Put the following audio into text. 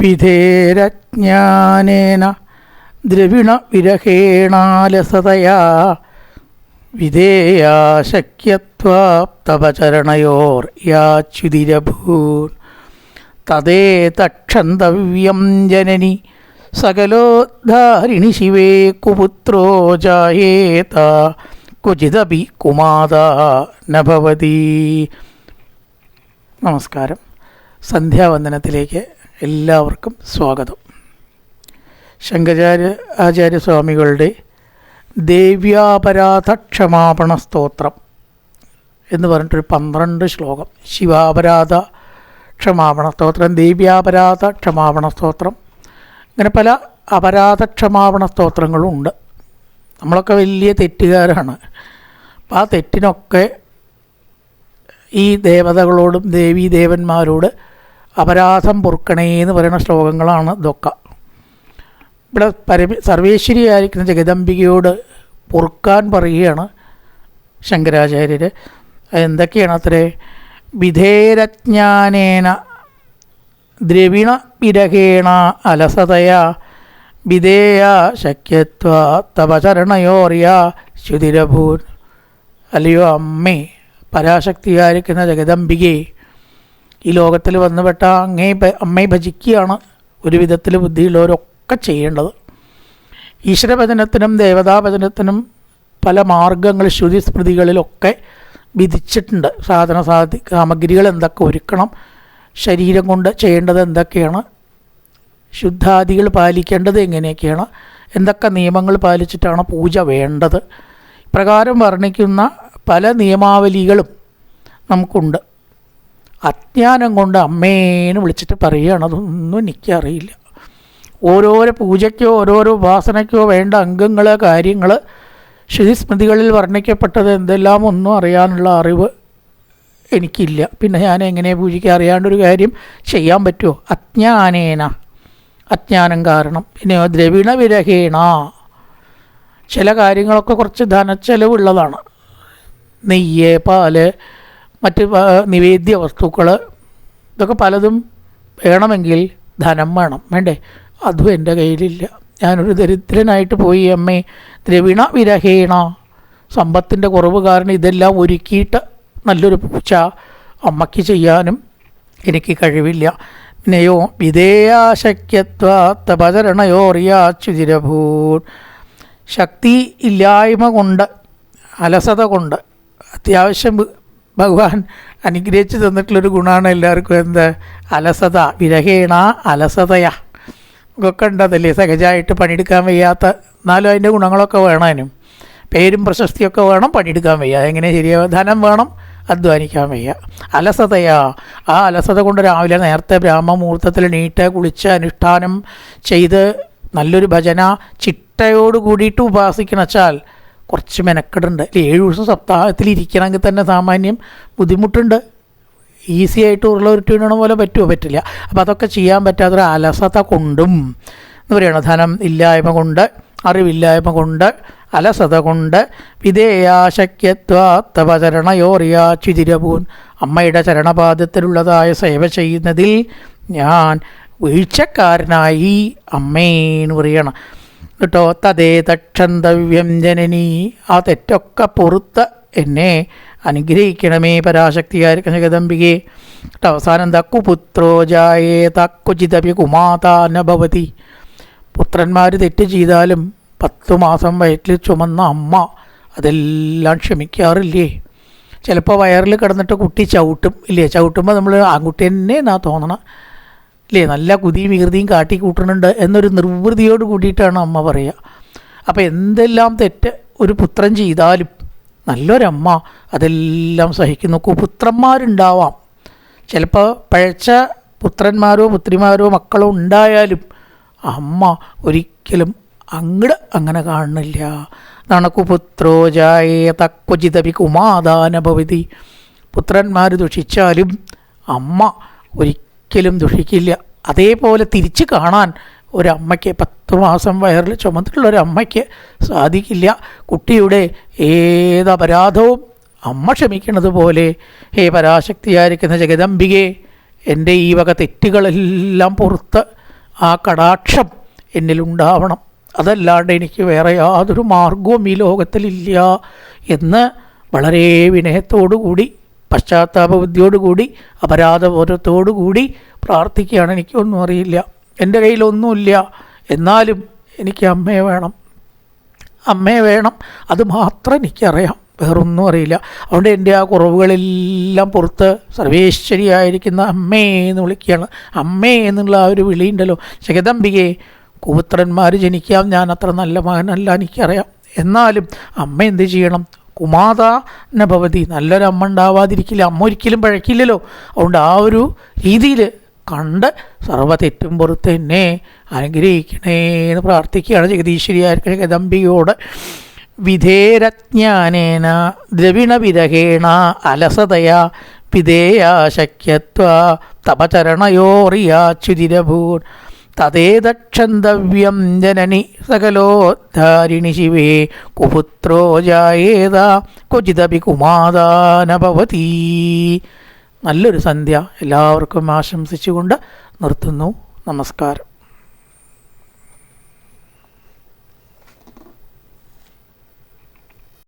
വിധേരജ്ഞാനേന ദ്രവിണ വിരഹേണാലസതയാ വിധേയാ ശക്യത്വാപ്തപചരണയോർ യാച്യുതിരഭൂൻ. തദേ തക്ഷന്തവ്യം ജനനി സകലോദ്ധാരിണി ശിവേ കുപുത്രോ ജായേത ക്വചിതപി കുമാത നഭവതി. നമസ്കാരം. സന്ധ്യാവന്ദനത്തിലേക്ക് എല്ലാവർക്കും സ്വാഗതം. ശങ്കരാചാര്യ ആചാര്യസ്വാമികളുടെ ദേവ്യാപരാധ ക്ഷമാപണ സ്തോത്രം എന്ന് പറഞ്ഞിട്ടൊരു പന്ത്രണ്ട് ശ്ലോകം. ശിവാപരാധ ക്ഷമാപണ സ്തോത്രം ദേവ്യാപരാധ ക്ഷമാപണ സ്തോത്രം. ഇങ്ങനെ പല അപരാധ ക്ഷമാപണ സ്തോത്രങ്ങളും ഉണ്ട്. നമ്മളൊക്കെ വലിയ തെറ്റുകാരാണ്. അപ്പം ആ തെറ്റിനൊക്കെ ഈ ദേവതകളോടും ദേവീ ദേവന്മാരോട് അപരാധം പൊറുക്കണേ എന്ന് പറയുന്ന ശ്ലോകങ്ങളാണ് ഇതൊക്കെ. ഇവിടെ പരമ സർവേശ്വരിയായിരിക്കുന്ന ജഗദംബികയോട് പൊറുക്കാൻ പറയുകയാണ് ശങ്കരാചാര്യർ എന്തൊക്കെയാണ് അത്രേ? വിധേരജ്ഞാനേന ദ്രവിണ വിരഹേണ അലസതയാ വിധേയ ശക്യത്വ തപചരണയോറിയ ശുതിരഭൂൻ. അല്ലയോ അമ്മേ പരാശക്തിയായിരിക്കുന്ന ജഗദംബികയെ ഈ ലോകത്തിൽ വന്നുപെട്ട അങ്ങേ അമ്മയെ ഭജിക്കുകയാണ് ഒരു വിധത്തിൽ ബുദ്ധിയുള്ളവരൊക്കെ ചെയ്യേണ്ടത്. ഈശ്വരഭജനത്തിനും ദേവതാഭജനത്തിനും പല മാർഗങ്ങൾ ശ്രുതി സ്മൃതികളിലൊക്കെ വിധിച്ചിട്ടുണ്ട്. സാധന സാധി സാമഗ്രികൾ എന്തൊക്കെ ഒരുക്കണം ശരീരം കൊണ്ട് ചെയ്യേണ്ടത് എന്തൊക്കെയാണ് ശുദ്ധാദികൾ പാലിക്കേണ്ടത് എങ്ങനെയൊക്കെയാണ് എന്തൊക്കെ നിയമങ്ങൾ പാലിച്ചിട്ടാണ് പൂജ വേണ്ടത്. പ്രകാരം വർണിക്കുന്ന പല നിയമാവലികളും നമുക്കുണ്ട്. അജ്ഞാനം കൊണ്ട് അമ്മേന്ന് വിളിച്ചിട്ട് പറയുകയാണ് അതൊന്നും എനിക്കറിയില്ല. ഓരോരോ പൂജയ്ക്കോ ഓരോരോ ഉപാസനയ്ക്കോ വേണ്ട അംഗങ്ങൾ കാര്യങ്ങൾ ശ്രുതിസ്മൃതികളിൽ വർണിക്കപ്പെട്ടത് എന്തെല്ലാം ഒന്നും അറിയാനുള്ള അറിവ് എനിക്കില്ല. പിന്നെ ഞാൻ എങ്ങനെ പൂജിക്കുക അറിയാണ്ടൊരു കാര്യം ചെയ്യാൻ പറ്റുമോ അജ്ഞാനേന. അജ്ഞാനം കാരണം. പിന്നെ ദ്രവിണ വിരഹേണ ചില കാര്യങ്ങളൊക്കെ കുറച്ച് ധനച്ചെലവുള്ളതാണ്. നെയ്യ് പാൽ മറ്റ് നിവേദ്യ വസ്തുക്കൾ ഇതൊക്കെ പലതും വേണമെങ്കിൽ ധനം വേണം. വേണ്ടേ? അതും എന്റെ കയ്യിലില്ല. ഞാനൊരു ദരിദ്രനായിട്ട് പോയി. അമ്മേ ദ്രവിണ വിരഹേണ. സമ്പത്തിന്റെ കുറവ് കാരണം ഇതെല്ലാം ഒരുക്കിയിട്ട് നല്ലൊരു പൂച്ച അമ്മയ്ക്ക് ചെയ്യാനും എനിക്ക് കഴിവില്ല. പിന്നെയോ വിധേയാശക്യത്വ തപചരണയോറിയാച്ചുതിരഭൂൻ. ശക്തി ഇല്ലായ്മ കൊണ്ട് അലസത കൊണ്ട് അത്യാവശ്യം ഭഗവാൻ അനുഗ്രഹിച്ച് തന്നിട്ടുള്ളൊരു ഗുണമാണ് എല്ലാവർക്കും എന്ത്? അലസത. വിരഹേണ അലസതയാ. ഒക്കെ ഉണ്ടതല്ലേ? സഹജമായിട്ട് പണിയെടുക്കാൻ വയ്യാത്ത എന്നാലും അതിന്റെ ഗുണങ്ങളൊക്കെ വേണേനും പേരും പ്രശസ്തിയൊക്കെ വേണം പണിയെടുക്കാൻ വയ്യ. എങ്ങനെ ശരിയാവും ധനം വേണം അധ്വാനിക്കാൻ വയ്യ. അലസതയാ. ആ അലസത കൊണ്ട് രാവിലെ നേരത്തെ ബ്രാഹ്മമുഹൂർത്തത്തിൽ നീട്ട് കുളിച്ച് അനുഷ്ഠാനം ചെയ്ത് നല്ലൊരു ഭജന ചിട്ടയോട് കൂടിയിട്ട് ഉപാസിക്കണം വെച്ചാൽ കുറച്ച് മെനക്കെടുണ്ട് ഏഴ് ദിവസം സപ്താഹത്തിൽ ഇരിക്കണമെങ്കിൽ തന്നെ സാമാന്യം ബുദ്ധിമുട്ടുണ്ട്. ഈസി ആയിട്ട് ഉരുള ഒരു ട്യൂണ പോലെ പറ്റുമോ? പറ്റില്ല. അപ്പോൾ അതൊക്കെ ചെയ്യാൻ പറ്റാത്തൊരു അലസത കൊണ്ടും എന്ന് പറയുന്നത് ധനം ഇല്ലായ്മ കൊണ്ട് അറിവില്ലായ്മ കൊണ്ട് അലസത കൊണ്ട് വിധേയാശക്യത്വതപചരണയോറിയാ ചിതിരപൂൻ അമ്മയുടെ ചരണപാദത്തിലുള്ളതായ സേവ ചെയ്യുന്നതിൽ ഞാൻ വീഴ്ചക്കാരനായി. അമ്മേന്ന് പറയണം. കേട്ടോ തതേ തക്ഷന്തവ്യം ജനനി ആ തെറ്റൊക്കെ പൊറുത്ത് എന്നെ അനുഗ്രഹിക്കണമേ പരാശക്തിയായ ജഗദംബികെ കേട്ടോ അവസാനം തക്കു പുത്രോ ജായേ തക്കുചിതപി കുമാതാന ഭവതി. പുത്രന്മാർ തെറ്റ് ചെയ്താലും പത്തു മാസം വയറ്റിൽ ചുമന്ന അമ്മ അതെല്ലാം ക്ഷമിക്കാറില്ലേ? ചിലപ്പോൾ വയറിൽ കിടന്നിട്ട് കുട്ടി ചവിട്ടും ഇല്ലേ? ചവിട്ടുമ്പോൾ നമ്മൾ ആൺകുട്ടി തന്നെ എന്നാ തോന്നണം. ഇല്ലേ നല്ല കുതിയും വികൃതിയും കാട്ടി കൂട്ടുന്നുണ്ട് എന്നൊരു നിർവൃതിയോട് കൂടിയിട്ടാണ് അമ്മ പറയുക. അപ്പോൾ എന്തെല്ലാം തെറ്റ് ഒരു പുത്രൻ ചെയ്താലും നല്ലൊരമ്മ അതെല്ലാം സഹിക്കുന്നു. കുപുത്രന്മാരുണ്ടാവാം ചിലപ്പോൾ പഴച്ച പുത്രന്മാരോ പുത്രിമാരോ മക്കളോ ഉണ്ടായാലും അമ്മ ഒരിക്കലും അങ്ങട് അങ്ങനെ കാണുന്നില്ല. നണക്കുപുത്രോ ജായേ തക്വചിതപി കുമാദാന ഭവതി പുത്രന്മാർ ദുഷിച്ചാലും അമ്മ ഒരിക്കലും ദുഷിക്കില്ല. അതേപോലെ തിരിച്ച് കാണാൻ ഒരമ്മയ്ക്ക് പത്ത് മാസം വയറിൽ ചുമന്നിട്ടുള്ള ഒരമ്മയ്ക്ക് സാധിക്കില്ല. കുട്ടിയുടെ ഏത് അപരാധവും അമ്മ ക്ഷമിക്കുന്നത് പോലെ ഹേ പരാശക്തിയായിരിക്കുന്ന ജഗദംബികെ എന്റെ ഈ വക തെറ്റുകളെല്ലാം പുറത്ത് ആ കടാക്ഷം എന്നിലുണ്ടാവണം അതല്ലാണ്ട് എനിക്ക് വേറെ യാതൊരു മാർഗവും ഈ ലോകത്തിലില്ല എന്ന് വളരെ വിനയത്തോടുകൂടി പശ്ചാത്താപബുദ്ധിയോടുകൂടി അപരാധബോധത്തോടുകൂടി പ്രാർത്ഥിക്കുകയാണ്. എനിക്കൊന്നും അറിയില്ല. എന്റെ കയ്യിലൊന്നുമില്ല. എന്നാലും എനിക്ക് അമ്മയെ വേണം. അമ്മയെ വേണം. അത് മാത്രം എനിക്കറിയാം. വേറൊന്നും അറിയില്ല. അതുകൊണ്ട് എന്റെ ആ കുറവുകളെല്ലാം പുറത്ത് സർവേശ്വരിയായിരിക്കുന്ന അമ്മേ എന്ന് വിളിക്കുകയാണ്. അമ്മേ എന്നുള്ള ആ ഒരു വിളിയുണ്ടല്ലോ ജഗദംബികയെ കൂപുത്രന്മാർ ജനിക്കാം. ഞാൻ അത്ര നല്ല മകനല്ല എനിക്കറിയാം. എന്നാലും അമ്മ എന്ത് ചെയ്യണം? കുമാത ഭവതി. നല്ലൊരു അമ്മ ഉണ്ടാവാതിരിക്കില്ല. അമ്മ ഒരിക്കലും പഴക്കില്ലല്ലോ. അതുകൊണ്ട് ആ ഒരു രീതിയിൽ കണ്ട് സർവ തെറ്റും പുറത്ത് എന്നെ അനുഗ്രഹിക്കണേ എന്ന് പ്രാർത്ഥിക്കുകയാണ് ജഗദീശ്വരിയായിരിക്കണ കദംബിയോട് വിധേരജ്ഞാനേന ദ്രവിണവിരഹേണ അലസതയാ വിധേയാശക്യത്വ തപചരണയോറിയാച്യുതിരഭൂൻ തതേതക്ഷന്തവ്യം ജനനി സകലോദ്ധാരിണി ശിവേ കുപുത്രോ ജായേത ക്വചിതപി കുമാതാനഭവതി നല്ലൊരു സന്ധ്യ. എല്ലാവർക്കും ആശംസിച്ചുകൊണ്ട് നിർത്തുന്നു. നമസ്കാരം.